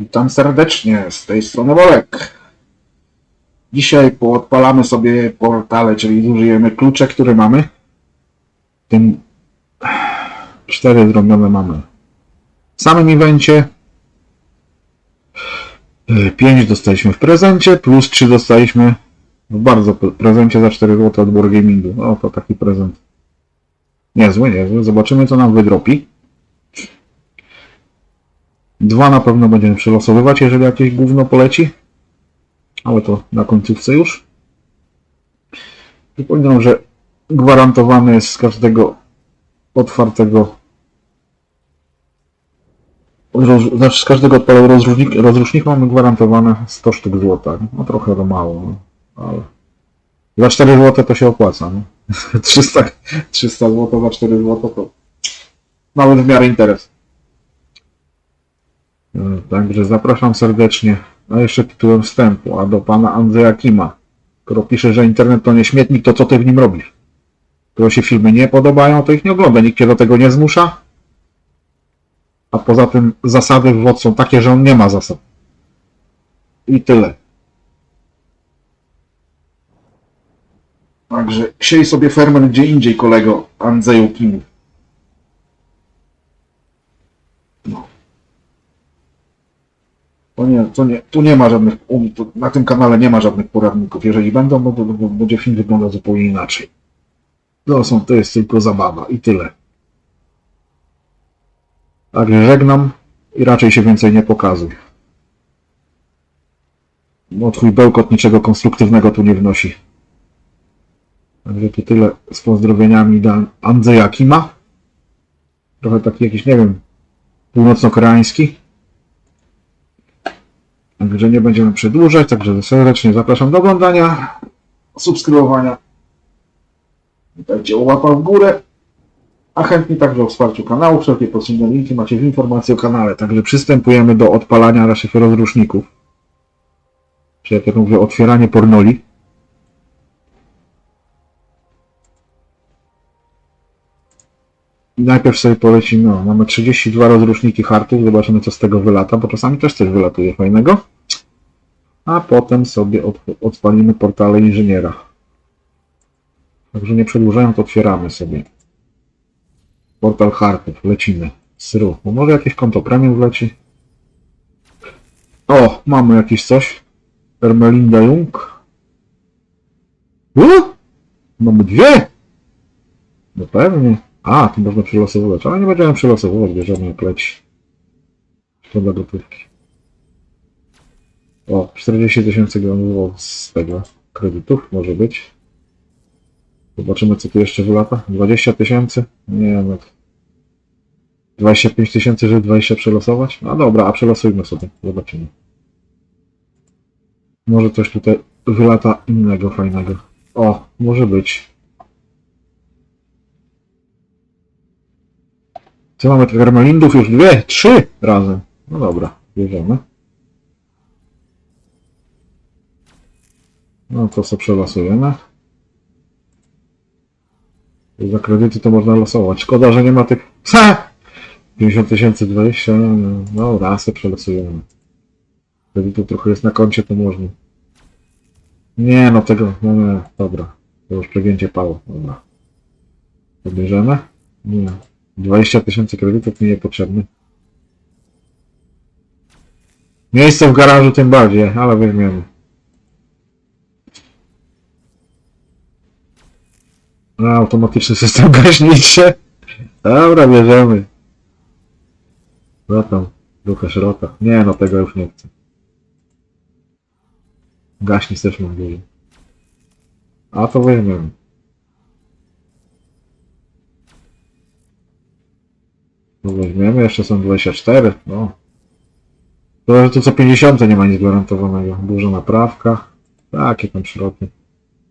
Witam serdecznie, z tej strony Wolek. Dzisiaj poodpalamy sobie portale, czyli zużyjemy klucze, które mamy. Tym cztery zrobione mamy w samym evencie. Y, Pięć dostaliśmy w prezencie, plus trzy dostaliśmy w bardzo pre- prezencie za 4 zł od Wargamingu. O, to taki prezent. Niezły, niezły. Zobaczymy, co nam wydropi. Dwa na pewno będziemy przelosowywać, jeżeli jakieś gówno poleci. Ale to na końcówce już. Przypominam, że gwarantowany jest z każdego otwartego roz, znaczy z każdego odpalego rozrusznik, rozrusznika mamy gwarantowane 100 sztuk złota. No trochę to mało, no, ale za 4 zł to się opłaca. No. 300, 300 zł za 4 zł to nawet w miarę interes. E, Także zapraszam serdecznie. A jeszcze tytułem wstępu, a do pana Andrzeja Kima, który pisze, że internet to nie śmietnik, to co ty w nim robisz? Które się filmy nie podobają, to ich nie ogląda. Nikt cię do tego nie zmusza. A poza tym zasady w są takie, że on nie ma zasad. I tyle. Także siej sobie ferment gdzie indziej, kolego Andrzeju Kim. To nie, to nie, tu nie ma żadnych, u- tu na tym kanale nie ma żadnych poradników. Jeżeli będą, no to, to będzie film wyglądał zupełnie inaczej. To są, to jest tylko zabawa i tyle. Także żegnam i raczej się więcej nie pokazuj. No twój bełkot niczego konstruktywnego tu nie wnosi. Także to tyle z pozdrowieniami dla Andrzeja Kima. Trochę taki jakiś, nie wiem, północno-koreański. Także nie będziemy przedłużać, także serdecznie zapraszam do oglądania, subskrybowania. Dajcie łapa w górę, a chętni także o wsparciu kanału. Wszelkie potrzebne linki macie w informacji o kanale. Także przystępujemy do odpalania naszych rozruszników. Czy jak ja mówię, otwieranie pornoli. Najpierw sobie polecimy, no, mamy 32 rozruszniki hartów, zobaczymy co z tego wylata, bo czasami też coś wylatuje fajnego. A potem sobie od, odpalimy portale inżyniera. Także nie przedłużając, otwieramy sobie. Portal hartów, lecimy. Sru, bo może jakieś konto premium wleci. O, mamy jakieś coś. Ermelinda Jung. Uh! Mamy dwie! No pewnie. A, tu można przelosowywać, ale nie będziemy przelosowywać, bierzemy leci. Szkoda gotówki. O, 40 tysięcy gramów z tego kredytów może być. Zobaczymy co tu jeszcze wylata. 20 tysięcy? Nie no. 25 tysięcy, żeby 20 przelosować? No dobra, a przelosujmy sobie. Zobaczymy. Może coś tutaj wylata innego, fajnego. O, może być. Co mamy tych armelindów? Już dwie, trzy razem. No dobra, bierzemy. No to co przelosujemy. Za kredyty to można losować. Szkoda, że nie ma tych... Ha! 50 tysięcy 20, no, no rasy przelosujemy. Kredytu trochę jest na koncie, to można. Nie, no tego, no nie, dobra. To już przegięcie pało, dobra. To bierzemy? Nie. 20 tysięcy kredytów mi niepotrzebny. Miejsce w garażu tym bardziej, ale weźmiemy. Automatyczny system gaśniczy. Dobra, bierzemy. Co tam? Ducha szeroka. Nie, no tego już nie chcę. Gaśnic też mam dużo. A to weźmiemy. No weźmiemy, jeszcze są 24, no. To, że tu co 50 nie ma nic gwarantowanego. Duża naprawka. Takie tam środki.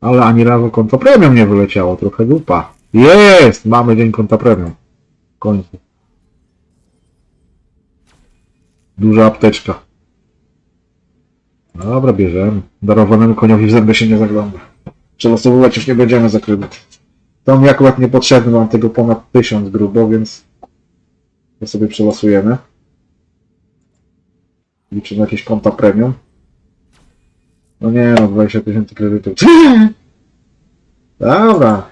Ale ani razu konto premium nie wyleciało, trochę dupa. Jest! Mamy dzień konta premium. W końcu. Duża apteczka. Dobra, bierzemy. Darowanemu koniowi w zęby się nie zagląda. Przelosowywać już nie będziemy za kredyt. To mi akurat niepotrzebny, mam tego ponad 1000 grubo, więc to sobie przelosujemy. Liczę na jakieś konta premium. No nie no, 20 tysięcy kredytów. Dobra.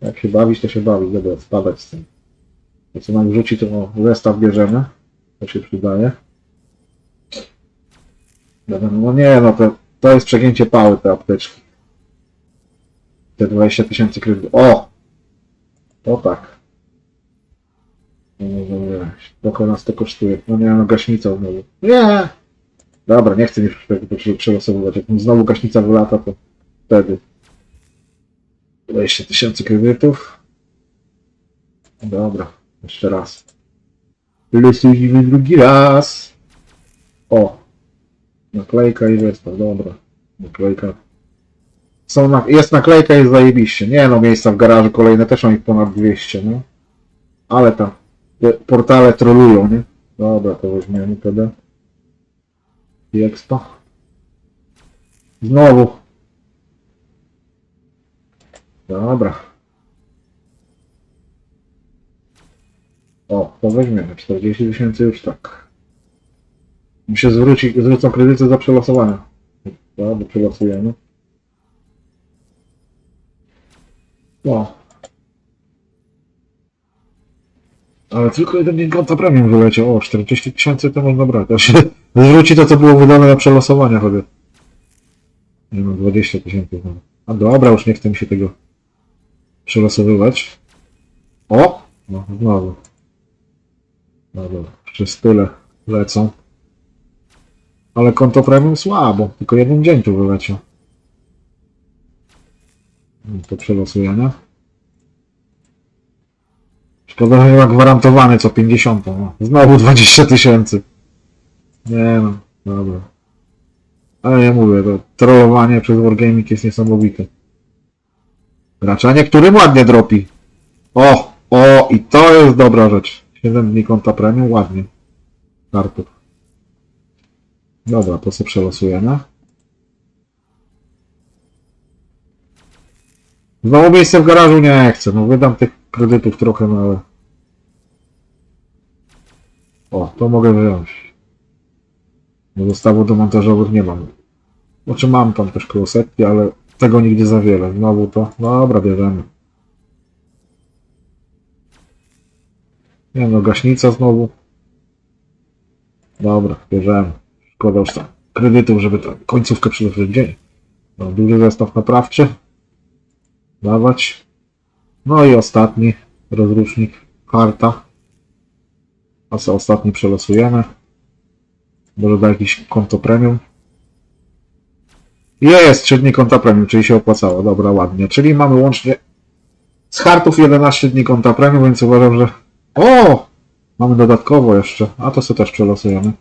Jak się bawić, to się bawić. Dobra, spadać z tym. To co nam wrzuci, to no, zestaw bierzemy. To się przydaje. Dobra, No nie no, to, to jest przegięcie pały te apteczki. Te 20 tysięcy kredytów. O! To tak. No, nie. Trochę nas to kosztuje. No nie, no gaśnica znowu. Nie! Dobra, nie chcę mi przelosowywać. Jak znowu gaśnica wylata, to wtedy. 20 tysięcy kredytów. Dobra, jeszcze raz. Losujemy drugi raz. O! Naklejka i zestaw, dobra. Naklejka. Są na... Jest naklejka, jest zajebiście. Nie no, miejsca w garażu kolejne też mam ich ponad 200, no. Ale tam portale trolują, nie? Dobra, to weźmiemy wtedy. I expa. Znowu. Dobra. O, to weźmiemy. 40 tysięcy już tak. Mi się zwróci, zwrócą kredyty za przelosowanie. Dobra, przelosujemy. O. Ale tylko jeden dzień konta premium wyleciał. O, 40 tysięcy to można brać. A się zwróci to, co było wydane na przelosowania sobie. Nie no, 20 tysięcy. no. A dobra, już nie chcę mi się tego przelosowywać. O! No, znowu. Dobra, przez tyle lecą. Ale konto premium słabo. Tylko jeden dzień tu wyleciał. No, To przelosujenia. Szkoda, że nie ma gwarantowany co 50. No. Znowu 20 tysięcy. Nie no, dobra. Ale ja mówię, to trollowanie przez Wargaming jest niesamowite. Gracza niektórym ładnie dropi. O, o, i to jest dobra rzecz. 7 dni konta premium, ładnie. Kartów. Dobra, to sobie przelosujemy. Znowu miejsce w garażu nie chcę. No wydam tych kredytów trochę, no ale... O, to mogę wziąć. Bo zestawów demontażowych nie mam. Znaczy mam tam też koło setki, ale tego nigdy za wiele. Znowu to... Dobra, bierzemy. Nie no, gaśnica znowu. Dobra, bierzemy. Szkoda już tam kredytów, żeby tę końcówkę przylożyć dzień. No, duży zestaw naprawczy. Dawać. No i ostatni rozrusznik, karta. A co ostatni przelosujemy. Może da jakieś konto premium. Jest, 3 dni konta premium, czyli się opłacało. Dobra, ładnie. Czyli mamy łącznie z hartów 11 dni konta premium, więc uważam, że... O! Mamy dodatkowo jeszcze. A to sobie też przelosujemy.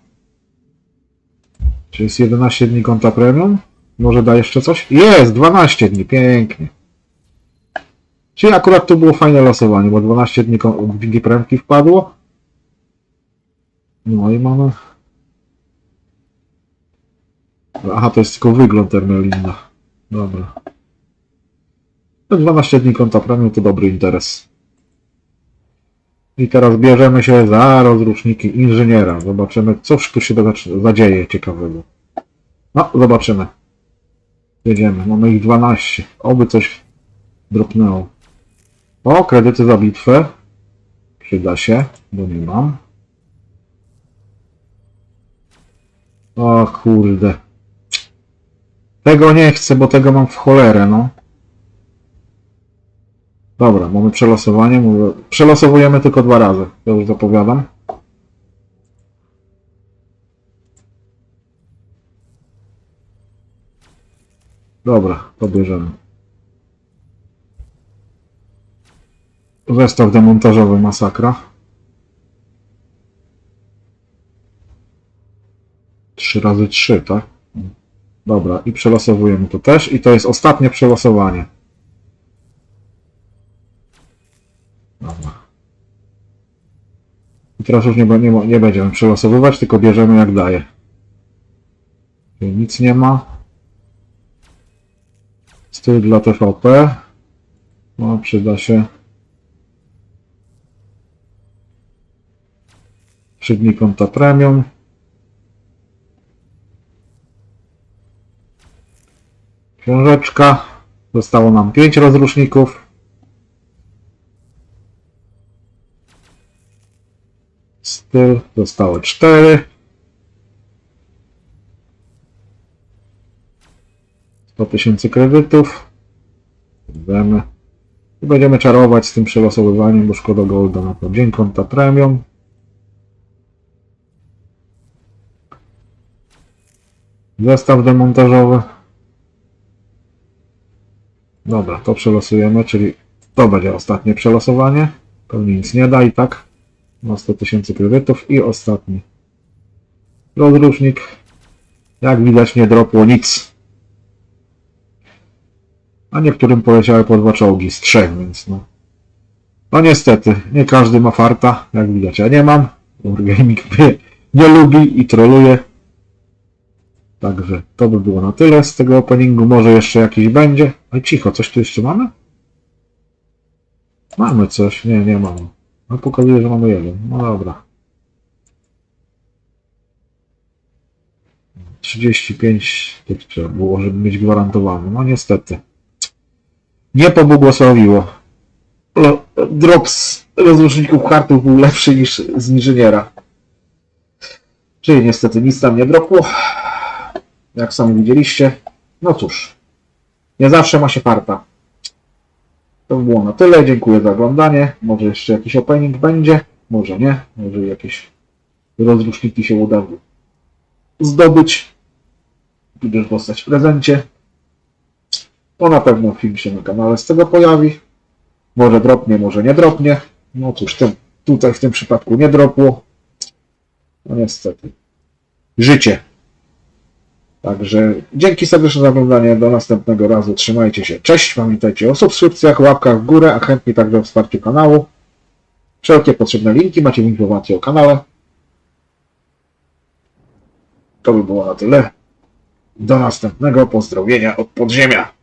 Czy jest 11 dni konta premium? Może da jeszcze coś? Jest! 12 dni, pięknie. Czyli akurat tu było fajne losowanie, bo 12 dni dni premki wpadło. No i mamy... Aha, to jest tylko wygląd Ermelinda. Dobra. To 12 dni konta premium to dobry interes. I teraz bierzemy się za rozruszniki inżyniera. Zobaczymy, cóż tu się zadzieje ciekawego. No, zobaczymy. Jedziemy. Mamy ich 12. Oby coś dropnęło. O, kredyty za bitwę. Przyda się, bo nie mam. O kurde. Tego nie chcę, bo tego mam w cholerę, no. Dobra, mamy przelosowanie. Mówię, przelosowujemy tylko dwa razy. To już zapowiadam. Dobra, to bierzemy. Zestaw demontażowy masakra. Trzy razy trzy, tak? Dobra, i przelosowujemy to też. I to jest ostatnie przelosowanie. Dobra. I teraz już nie, nie, nie będziemy przelosowywać, tylko bierzemy jak daje. Czyli nic nie ma. Styl dla TVP. No, przyda się. trzy dni premium. Książeczka. Zostało nam 5 rozruszników. Styl. Zostało 4. tysięcy kredytów. Będziemy. I będziemy czarować z tym przelosowywaniem, bo szkoda golda na to. Dzień konta premium. Zestaw demontażowy. Dobra, to przelosujemy, czyli to będzie ostatnie przelosowanie. Pewnie nic nie da i tak. Ma 100 tysięcy kredytów i ostatni rozrusznik. Jak widać nie dropło nic. A niektórym poleciały po dwa czołgi z trzech, więc no. No niestety, nie każdy ma farta, jak widać ja nie mam. Wargaming mnie nie lubi i troluje. Także to by było na tyle z tego openingu. Może jeszcze jakiś będzie. Oj, cicho, coś tu jeszcze mamy? Mamy coś. Nie, nie mamy. No pokazuje, że mamy jeden. No dobra. 35 tych trzeba było, żeby mieć gwarantowany. No niestety. Nie pobłogosławiło. Lo- Drop z rozruszników kartów był lepszy niż z inżyniera. Czyli niestety nic tam nie dropło. Jak sami widzieliście. No cóż. Nie zawsze ma się farta. To by było na tyle. Dziękuję za oglądanie. Może jeszcze jakiś opening będzie. Może nie. Może jakieś rozruszniki się uda zdobyć. Tudzież dostać w prezencie. To na pewno film się na kanale z tego pojawi. Może dropnie, może nie dropnie. No cóż, tym, tutaj w tym przypadku nie dropło. No niestety. Życie. Także dzięki serdeczne za oglądanie. Do następnego razu. Trzymajcie się. Cześć. Pamiętajcie o subskrypcjach, łapkach w górę, a chętnie także o wsparciu kanału. Wszelkie potrzebne linki macie w informacji o kanale. To by było na tyle. Do następnego pozdrowienia od podziemia.